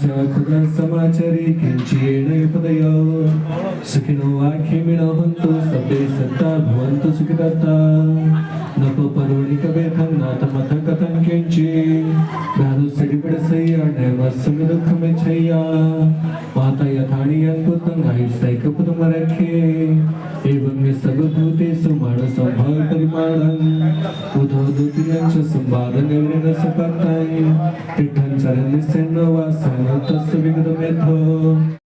ಚಾಕುರ ಸಮಾಚರೀಕಿಂಚೇಣಯುಪದಯ ಸುಖಿನೋ ವಾಕ್ಯಮಿಣ ಹೊಂತು ಸಭೆ ಸತ್ತ ಭವಂತು ಸುಖಿದತ್ತ ನಪ ಪರುಣಿಕಬೇಕಂ ನಾಥ ಮಥ ಕಥಂ ಕೆಂಚಿ ನಾನು ಸಿಡಿಬಿಡಸಯ್ಯ ನೈವಸ್ಸಮಿ ದುಃಖಮೆ ಚಯ್ಯ ಮಾತ ಯಥಾಣಿ ಅಂಕುತಂ ಆಯುಸ್ತೈಕ ಪುತುಮ ರಕ್ಷೆ ಏವಂ ಸಗಭೂತೆ उधो द्वितीयं च संवादं एवरेण सपत्तं तिठं चरन् सेन्नवासं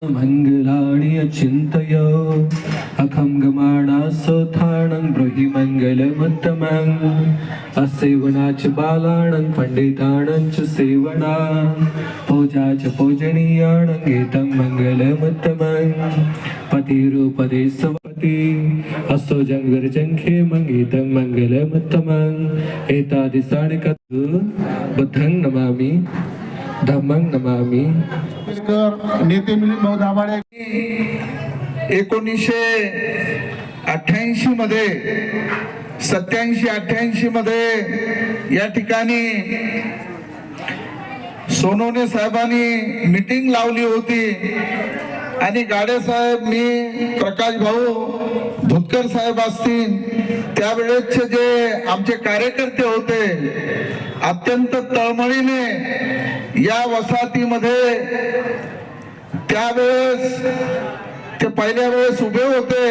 मङ्गलाणि अचिन्तय अखं गमाणासोत्थानं ब्रूहि मङ्गलमुत्तमम् असेवना च बालाणं पण्डिताणं च सेवना पूजा च पूजनीयाणं गीतं मङ्गलमुत्तमम् पतिरूपदे सवति असो जङ्गर्जङ्खे मङ्गीतं मङ्गलमुत्तमम् एतादृशाणि कथु बुद्धं नमामि धम्मं नमामि पुरस्कार नेते मिलिंद भाऊ दाभाडे. एकोणीसशे अठ्ठ्याऐंशी मध्ये सत्याऐंशी अठ्ठ्याऐंशी मध्ये या ठिकाणी सोनवणे साहेबांनी मीटिंग लावली होती. आणि गाडे साहेब मी प्रकाश भाऊ धुतकर साहेब असतील त्यावेळेसचे जे आमचे कार्यकर्ते होते अत्यंत तळमळीने या वसाहतीमध्ये त्यावेळेस ते पहिल्या वेळेस उभे होते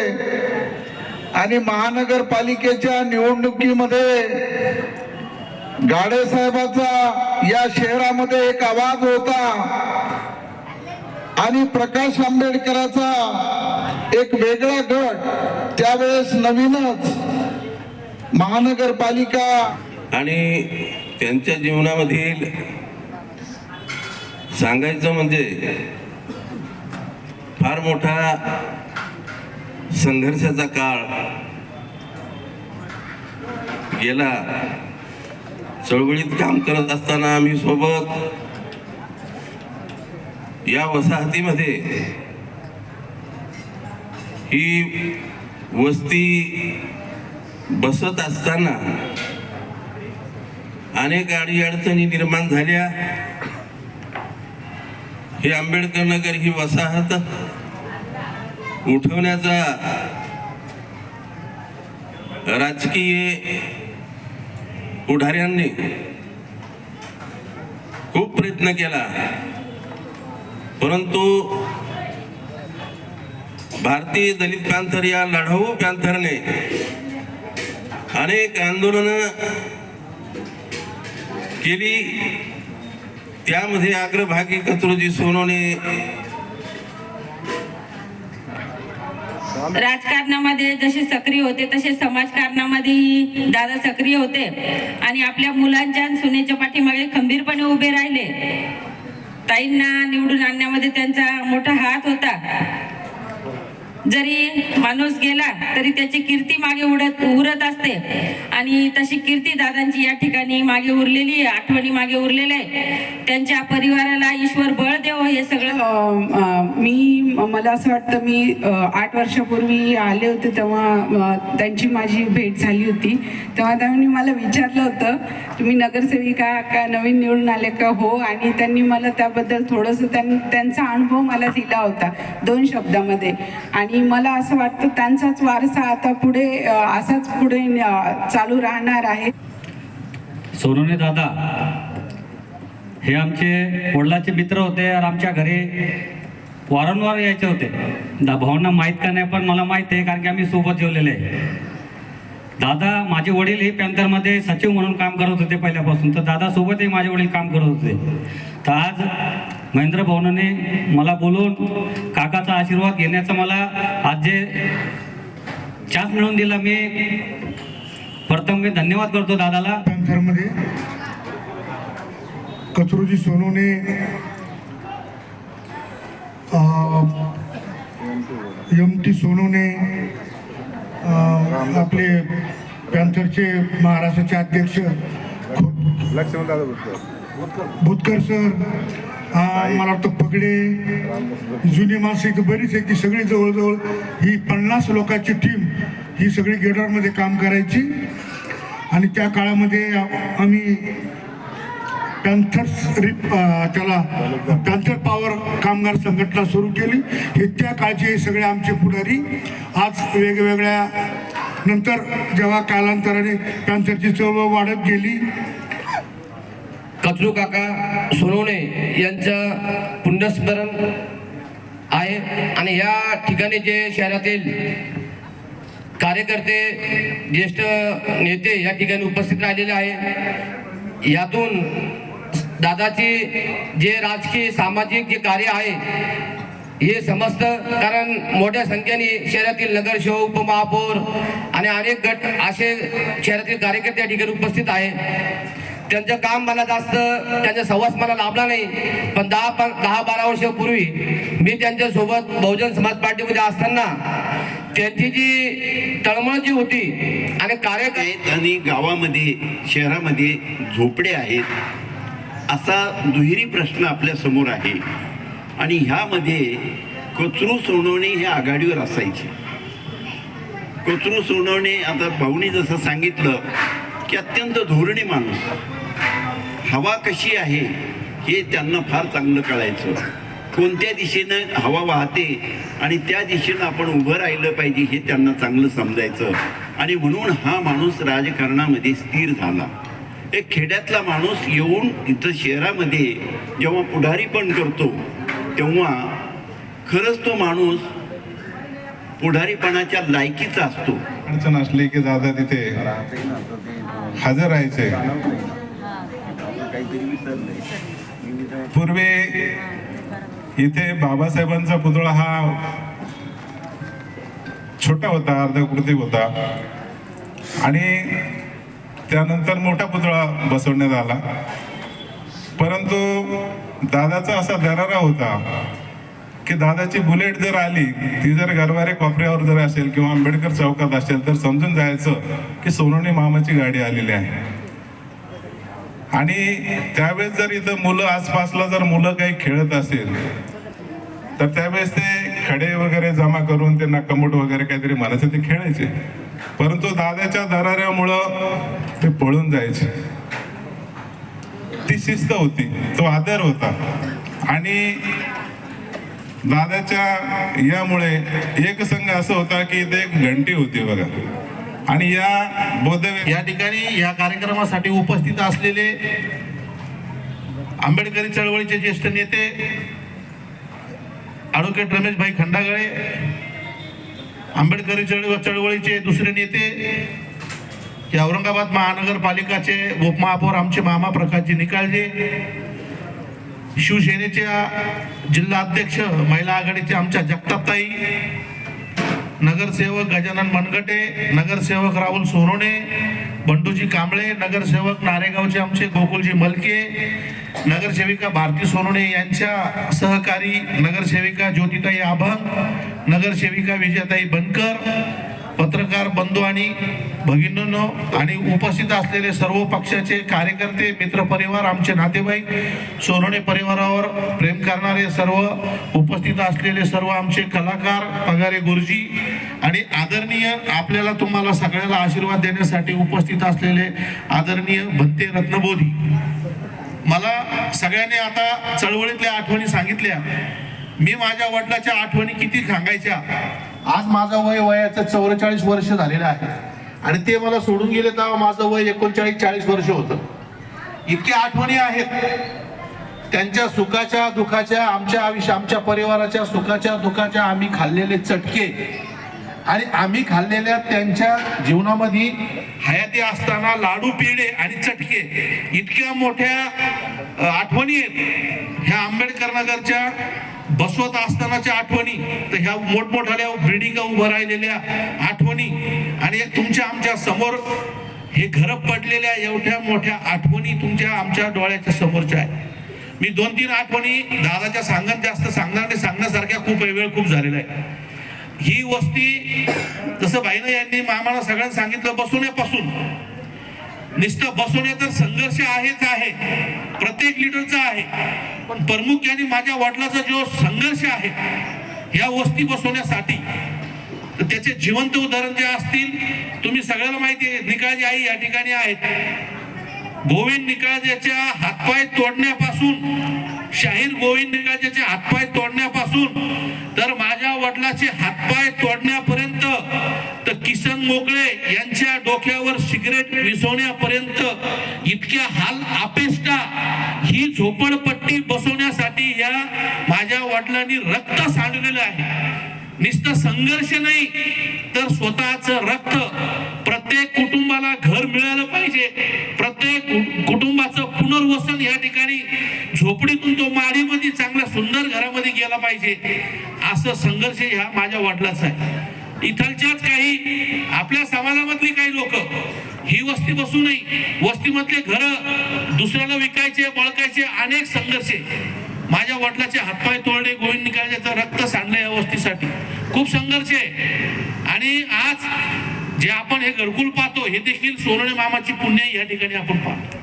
आणि महानगरपालिकेच्या निवडणुकीमध्ये गाडे साहेबाचा या शहरामध्ये एक आवाज होता आणि प्रकाश आंबेडकराचा एक वेगळा गट त्यावेळेस नवीनच महानगरपालिका आणि त्यांच्या जीवनामधील सांगायचं म्हणजे फार मोठा संघर्षाचा काळ गेला. चळवळीत काम करत असताना आम्ही सोबत या वसाहतीमध्ये ही वस्ती बसत असताना अनेक अडीअडचणी निर्माण झाल्या. हे आंबेडकर नगर ही वसाहत उठवण्याचा राजकीय पुढाऱ्यांनी खूप प्रयत्न केला. परंतु भारतीय दलित पॅन्थर या लढाऊ पॅन्थरने अनेक आंदोलनं केली. त्यामध्ये अग्रभागी कत्रोजी सोनोने राजकारणामध्ये जसे सक्रिय होते तसे समाजकारणामध्येही दादा सक्रिय होते. आणि आपल्या मुलांच्या सुनेच्या पाठीमागे खंबीरपणे उभे राहिले. ताईंना निवडून आणण्यामध्ये त्यांचा मोठा हात होता. जरी माणूस गेला तरी त्याची कीर्ती मागे उडत उरत असते. आणि तशी कीर्ती दादांची या ठिकाणी मागे उरलेली आठवणी मागे उरलेल्या आहे त्यांच्या परिवाराला ईश्वर बळ देव हे सगळं. मी मला असं वाटतं मी आठ वर्षापूर्वी आले होते तेव्हा त्यांची माझी भेट झाली होती. तेव्हा त्यांनी मला विचारलं होतं तुम्ही नगरसेविका का नवीन निवडून आले का? हो. आणि त्यांनी मला त्याबद्दल थोडंसं त्यांचा अनुभव मला दिला होता दोन शब्दामध्ये. आणि मला असं वाटतं त्यांचाच वारसा आता पुढे असाच पुढे चालू राहणार आहे. सोनूने दादा हे आमचे वडिलाचे मित्र होते आणि आमच्या घरी वारंवार यायचे होते. दा भाऊंना माहीत का नाही पण मला माहीत आहे कारण की आम्ही सोबत जेवलेले आहे. दादा माझे वडील हे पॅन्थरमध्ये सचिव म्हणून काम करत होते पहिल्यापासून. तर दादा सोबतही माझे वडील काम करत होते. तर आज महेंद्र भावनाने मला बोलून काकाचा आशीर्वाद घेण्याचा मला आज जे चान्स मिळवून दिला मी प्रथम मी धन्यवाद करतो दादाला. पॅन्थरमध्ये कचरोजी सोनवणे एम टी अं, आपले पॅन्थरचे महाराष्ट्राचे अध्यक्ष भुतकर सर मला वाटतं पगडे जुनी माणसं इथं बरीच आहे की सगळी जवळजवळ ही पन्नास लोकांची टीम ही सगळी गेडारमध्ये काम करायची. आणि त्या काळामध्ये आम्ही पॅन्थर्स रिप त्याला पॅन्थर पॉवर कामगार संघटना सुरू केली. हे त्या काळचे सगळे आमचे पुढारी. आज वेगवेगळ्या नंतर जेव्हा कालांतराने पॅन्थरची चळवळ वाढत गेली कचरू काका सोनवणे यांचं पुण्यस्मरण आहे. आणि या ठिकाणी जे शहरातील कार्यकर्ते ज्येष्ठ नेते या ठिकाणी उपस्थित राहिलेले आहे यातून दादाची जे राजकीय सामाजिक जे कार्य आहे हे समजतं. कारण मोठ्या संख्येने शहरातील नगरसेवक उपमहापौर आणि अनेक गट असे शहरातील कार्यकर्ते या ठिकाणी उपस्थित आहे त्यांचं काम मला जास्त त्यांचा सहवास मला लाभला नाही. पण दहा दहा बारा वर्षापूर्वी मी त्यांच्यासोबत बहुजन समाज पार्टीमध्ये असताना त्यांची जी तळमळ जी होती आणि कार्यकर्ते आहेत आणि गावामध्ये शहरामध्ये झोपडे आहेत असा दुहेरी प्रश्न आपल्यासमोर आहे. आणि ह्यामध्ये कचरू सोडवणे हे आघाडीवर असायचे. कचरू सोडवणे आता भाऊनी जसं सांगितलं की अत्यंत धोरणी माणूस. हवा कशी आहे हे त्यांना फार चांगलं कळायचं. कोणत्या दिशेनं हवा वाहते आणि त्या दिशेनं आपण उभं राहिलं पाहिजे हे त्यांना चांगलं समजायचं. आणि म्हणून हा माणूस राजकारणामध्ये स्थिर झाला. एक खेड्यातला माणूस येऊन इथं शहरामध्ये जेव्हा पुढारी पण करतो तेव्हा खरंच तो माणूस पुढारीपणाच्या लायकीचा असतो. अडचण असली की दादा तिथे हजर राहायचे. पूर्वी इथे बाबासाहेबांचा पुतळा हा छोटा होता अर्धकृती होता. आणि त्यानंतर मोठा पुतळा बसवण्यात आला. परंतु दादाचा असा दरारा होता की दादाची बुलेट जर आली ती जर गरवारे कोपऱ्यावर जर असेल किंवा आंबेडकर चौकात असेल तर समजून जायचं की सोनवणे मामाची गाडी आलेली आहे. आणि त्यावेळेस जर इथं मुलं आसपासला जर मुलं काही खेळत असेल तर त्यावेळेस ते खडे वगैरे जमा करून ते नक्कमोट वगैरे काहीतरी म्हणायचे ते खेळायचे. परंतु दादाच्या दराऱ्यामुळं ते पळून जायचे. ती शिस्त होती तो आदर होता. आणि दादाच्या यामुळे एक संघ असं होता की इथे एक घंटी होती बघा. आणि या बौद्ध या ठिकाणी या कार्यक्रमासाठी उपस्थित असलेले आंबेडकरी चळवळीचे ज्येष्ठ नेते ॲडव्होकेट रमेशभाई खंडागळे आंबेडकरी चळवळ चळवळीचे दुसरे नेते हे औरंगाबाद महानगरपालिकाचे उपमहापौर आमचे मामा प्रकाशजी निकाळजे शिवसेनेच्या जिल्हा अध्यक्ष महिला आघाडीचे आमच्या जगतापताई नगरसेवक गजानन मनगटे नगरसेवक राहुल सोनवणे बंडूजी कांबळे नगरसेवक नारेगावचे आमचे गोकुलजी मलके नगरसेविका भारती सोनवणे यांच्या सहकारी नगरसेविका ज्योतिताई आभंग नगरसेविका विजयाताई बनकर पत्रकार बंधू आणि भगिनींनो आणि उपस्थित असलेले सर्व पक्षाचे कार्यकर्ते मित्रपरिवार आमचे नातेवाईक सोनवणे परिवारावर प्रेम करणारे सर्व उपस्थित असलेले सर्व आमचे कलाकार पगारे गुरुजी आणि आदरणीय आपल्याला तुम्हाला सगळ्याला आशीर्वाद देण्यासाठी उपस्थित असलेले आदरणीय भंते रत्नबोधी. मला सगळ्यांनी आता चळवळीतल्या आठवणी सांगितल्या. मी माझ्या वडिलाच्या आठवणी किती सांगायच्या? आज माझं वय वयाचं चौवेचाळीस वर्ष झालेलं आहे. आणि ते मला सोडून गेले तेव्हा माझं वय एकोणचाळीस चाळीस वर्ष होतं. इतक्या आठवणी आहेत. त्यांच्या सुखाच्या दुखाच्या आमच्या आयुष्य आमच्या परिवाराच्या सुखाच्या दुखाच्या आम्ही खाल्लेले चटके आणि आम्ही खाल्लेल्या त्यांच्या जीवनामध्ये हयाती असताना लाडू पेढे आणि चटके इतक्या मोठ्या आठवणी आहेत. ह्या आंबेडकर नगरच्या बसवत असतानाच्या आठवणी तर ह्या मोठमोठ्या बिल्डिंग उभं राहिलेल्या आठवणी आणि तुमच्या आमच्यासमोर हे घर पडलेल्या एवढ्या मोठ्या आठवणी तुमच्या आमच्या डोळ्याच्या समोरच्या आहेत. मी दोन तीन आठवणी दादाच्या सांगत जास्त सांगणार नाही सांगण्यासारख्या खूप वेळ खूप झालेला आहे. ही वस्ती जसं बाईनं यांनी मामाला सगळ्यांना सांगितलं बसवण्यापासून. नुसतं बसवणे तर संघर्ष आहेच आहे प्रत्येक लिडरचा आहे. पण प्रमुख्याने माझ्या वडिलाचा जो संघर्ष आहे या वस्ती बसवण्यासाठी तर त्याचे जिवंत उदाहरण जे असतील तुम्ही सगळ्याला माहिती आहे निकाळजी आई या ठिकाणी आहेत. गोविंद निकाळजेच्या हातपाय तोडण्यापासून शाहीर गोविंद निकाळजेचे हातपाय तोडण्यापासून तर माझ्या वडिलाचे हातपाय तोडण्यापर्यंत तर किसन मोकळे यांच्या डोक्यावर सिगरेट विसवण्यापर्यंत इतक्या हाल अपेष्टा ही झोपडपट्टी बसवण्यासाठी या माझ्या वडिलांनी रक्त सांडलेलं आहे. नुसतं संघर्ष नाही तर स्वतःचं रक्त प्रत्येक कुटुंबाला घर मिळालं पाहिजे. प्रत्येक कुटुंबाचं पुनर्वसन या ठिकाणी झोपडीतून तो माडीमध्ये चांगल्या सुंदर घरामध्ये गेला पाहिजे. असं संघर्ष ह्या माझ्या वाटलाच आहे. इथलच्याच काही आपल्या समाजामधली काही लोक ही वस्ती बसू नये. वस्तीमधले घर दुसऱ्याला विकायचे बळकायचे अनेक संघर्ष माझ्या वडिलाचे हातपाय तोडले गोविंद निकाळजेचं रक्त सांडले या वस्तीसाठी. खूप संघर्ष आहे. आणि आज जे आपण हे घरकुल पाहतो हे देखील सोनवणे मामाची पुण्य या ठिकाणी आपण पाहतो.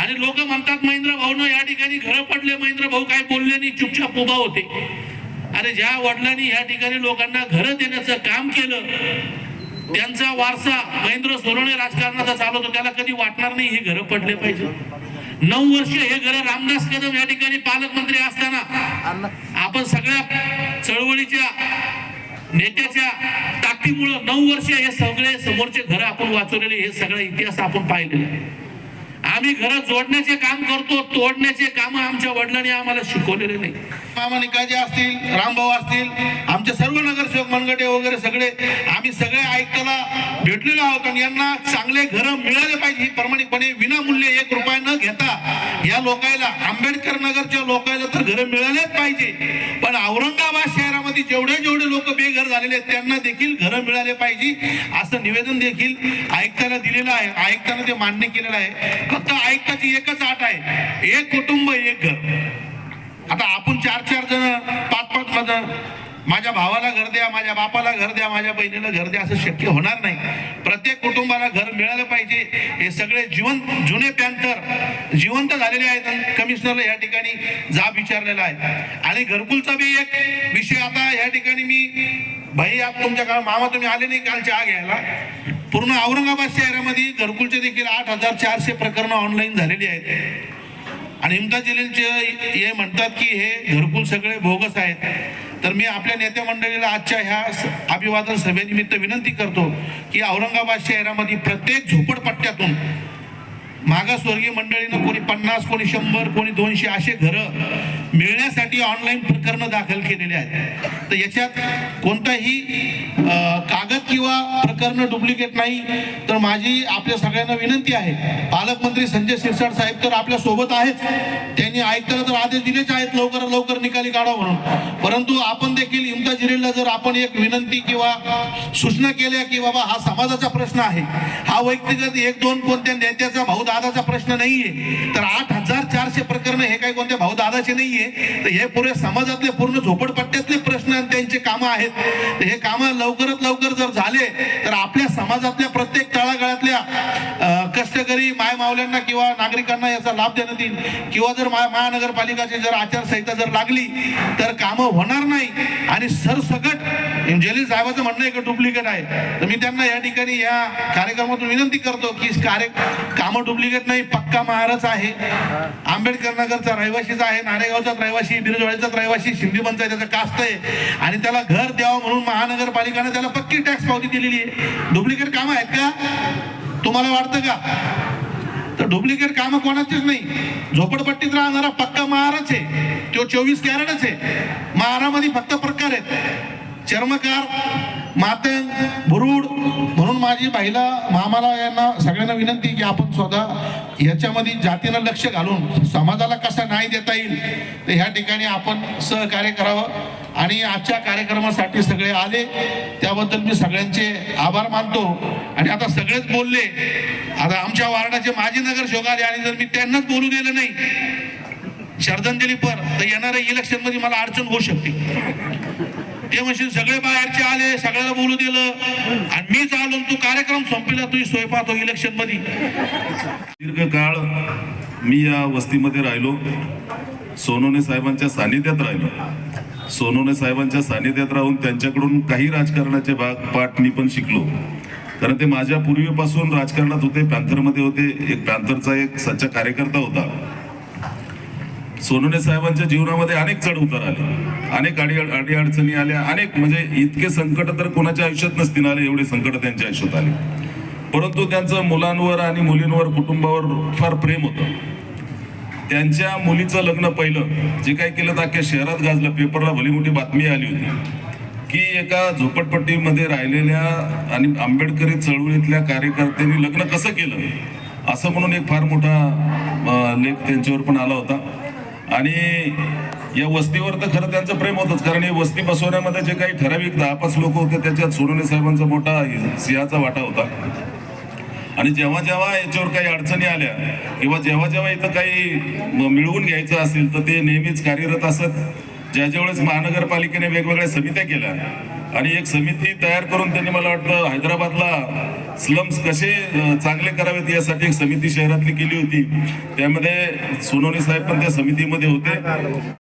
आणि लोक म्हणतात महेंद्र भाऊ या ठिकाणी घर पडले महेंद्र भाऊ काय बोलले नाही चुपचाप उभा होते. अरे ज्या वडिलांनी या ठिकाणी लोकांना घरं देण्याचं काम केलं त्यांचा वारसा महेंद्र सोनवणे राजकारणाचा चालवतो त्याला कधी वाटणार नाही हे घरं पडले पाहिजे. नऊ वर्ष हे घर रामदास कदम या ठिकाणी पालकमंत्री असताना आपण सगळ्या चळवळीच्या नेत्याच्या ताकदीमुळं नऊ वर्ष हे सगळे समोरचे घर आपण वाचवलेले हे सगळा इतिहास आपण पाहिलेला आहे. आम्ही घर जोडण्याचे काम करतो तोडण्याचे काम आमच्या वडिलांनी आम्हाला शिकवलेले नाही. मामा असतील रामभाऊ असतील आमचे सर्व नगरसेवक मनगटे वगैरे सगळे आम्ही सगळे आयुक्ताला भेटलेलो आहोत आणि यांना चांगले घर मिळाले पाहिजे ही प्रामाणिकपणे विनामूल्य एक रुपया न घेता या लोकायला आंबेडकर नगरच्या लोकायला तर घर मिळालेच पाहिजे. पण औरंगाबाद शहरामध्ये जेवढे जेवढे लोक बेघर झालेले आहेत त्यांना देखील घर मिळाले पाहिजे असं निवेदन देखील ऐकताना दिलेलं आहे. आयुक्तानं ते मान्य केलेलं आहे. फक्त आयुक्ताची एकच आठ आहे. एक कुटुंब एक घर. आता आपण चार चार जण पाच पाच जण माझ्या भावाला घर द्या माझ्या बापाला घर द्या माझ्या बहिणीला घर द्या असं शक्य होणार नाही. प्रत्येक कुटुंबाला घर मिळालं पाहिजे. हे सगळे जिवंत जुने पॅन्थर जिवंत झालेले आहेत कमिशनरला या ठिकाणी जाब विचारलेला आहे. आणि घरकुलचा बी एक विषय आता या ठिकाणी मी भाई आप तुमच्या काळ मामा तुम्ही आले नाही काल चहा घ्यायला. पूर्ण औरंगाबाद शहरामध्ये घरकुलचे देखील आठ हजार चारशे प्रकरणं ऑनलाईन झालेली आहेत. आणि इमता जलीलचे हे म्हणतात की हे घरकुल सगळे बोगस आहेत. तर मी आपल्या नेत्या मंडळीला आजच्या ह्या स- अभिवादन सभेनिमित्त विनंती करतो की औरंगाबाद शहरामध्ये प्रत्येक झोपडपट्ट्यातून मागासवर्गीय मंडळीनं कोणी पन्नास कोणी शंभर कोणी दोनशे असे घरं मिळण्यासाठी ऑनलाईन प्रकरणं दाखल केलेले आहेत. तर याच्यात कोणताही कागद किंवा प्रकरणं डुप्लिकेट नाही तर माझी आपल्या सगळ्यांना विनंती आहे. पालकमंत्री संजय शिरसाट साहेब तर आपल्यासोबत आहेत. त्यांनी ऐकताना तर आदेश दिलेच आहेत लवकर लवकर निकाली काढा म्हणून. परंतु आपण देखील इमता जिरेला जर आपण एक विनंती किंवा सूचना केल्या की बाबा हा समाजाचा प्रश्न आहे हा व्यक्तिगत एक दोन कोणत्या नेत्याचा भाऊ दादाचा प्रश्न नाहीये. तर आठ हजार चारशे प्रकरण हे काही कोणत्या भाऊ दादाचे नाहीये. तर हे पुरे समाजातले पूर्ण झोपडपट्ट्यातले प्रश्न आणि त्यांचे कामं आहेत. तर हे कामं लवकरात लवकर जर झाले तर आपल्या समाजातल्या प्रत्येक तळागाळातल्या कष्टकरी माय मावल्यांना किंवा नागरिकांना याचा लाभ देण्यात येईल. किंवा जर महानगरपालिकाची जर आचारसंहिता जर लागली तर कामं होणार नाही. आणि सरसकट जलील साहेबाचं म्हणणं आहे डुप्लिकेट आहे? तर मी त्यांना या ठिकाणी या कार्यक्रमातून विनंती करतो की कार्य कामं डुप्लिकेट नाही पक्का महाराज आहे. आंबेडकर नगरचा रहिवासीचा आहे नाणेगावचाच रहिवासी बिरजवाडीचाच रहिवासी सिंधी पंचायतीचा कास्त आहे. आणि त्याला घर द्यावं म्हणून महानगरपालिकेने त्याला पक्की टॅक्स पावती दिलेली आहे. डुप्लिकेट कामं आहेत का? तुम्हाला वाटतं का? तर डुप्लिकेट कामं कोणाचीच नाही. झोपडपट्टीत राहणारा पक्का महाराज आहे. तो चोवीस कॅरेटच आहे. महारामध्ये फक्त प्रकार आहेत. चर्मकार मातंग बुरुड म्हणून माझी बाईला मामाला यांना सगळ्यांना विनंती की आपण स्वतः याच्यामध्ये जातीनं लक्ष घालून समाजाला कसा न्याय देता येईल तर ह्या ठिकाणी आपण सहकार्य करावं. आणि आजच्या कार्यक्रमासाठी सगळे आले. त्याबद्दल मी सगळ्यांचे आभार मानतो. आणि आता सगळेच बोलले. आता आमच्या वार्डाचे माजी नगर आले आणि जर मी त्यांनाच बोलू दिलं नाही श्रद्धांजली पर तर येणाऱ्या इलेक्शनमध्ये मला अडचण होऊ शकते. ते म्हणशील सगळे बाहेरचे आले सगळ्याला बोलू दिलं. आणि मीच आलो तू कार्यक्रम संपला तुझी स्वयंपाक इलेक्शनमध्ये दीर्घकाळ मी या वस्तीमध्ये राहिलो. सोनोने साहेबांच्या सानिध्यात राहिलो. सोनोने साहेबांच्या सानिध्यात राहून त्यांच्याकडून काही राजकारणाचे भाग पाठ मी पण शिकलो. कारण ते माझ्या पूर्वीपासून राजकारणात होते पॅन्थरमध्ये होते. एक पॅन्थरचा एक सच्चा कार्यकर्ता होता. सोनुने साहेबांच्या जीवनामध्ये अनेक चढ उतार आले. अनेक अडी अडी अडचणी आल्या. अनेक म्हणजे इतके संकट तर कोणाच्या आयुष्यात नसतील आले एवढे संकट त्यांच्या आयुष्यात आले. परंतु त्यांचं मुलांवर आणि मुलींवर कुटुंबावर फार प्रेम होतं. त्यांच्या मुलीचं लग्न पहिलं जे काही केलं तर अख्ख्या शहरात गाजलं. पेपरला भली मोठी बातमी आली होती. की एका झोपडपट्टीमध्ये राहिलेल्या आणि आंबेडकरी चळवळीतल्या कार्यकर्त्यांनी लग्न कसं केलं? असं म्हणून एक फार मोठा लेख त्यांच्यावर पण आला होता. आणि या वस्तीवर तर खरं त्यांचं प्रेम होतंच कारण ही वस्ती बसवण्यामध्ये जे काही ठराविक दहा पाच लोक होते त्याच्यात सोनवणे साहेबांचा मोठा सिंहाचा वाटा होता. आणि जेव्हा जेव्हा याच्यावर काही अडचणी आल्या किंवा जेव्हा जेव्हा इथं काही मिळवून घ्यायचं असेल तर ते नेहमीच कार्यरत असत. ज्या ज्यावेळेस महानगरपालिकेने वेगवेगळ्या समित्या केल्या आणि एक समिती तयार करून त्यांनी मला वाटतं हैदराबादला स्लम्स कसे चांगले करावेत यासाठी एक समिती शहरातली केली होती. त्यामध्ये सोनवणे साहेब पण त्या समितीमध्ये होते.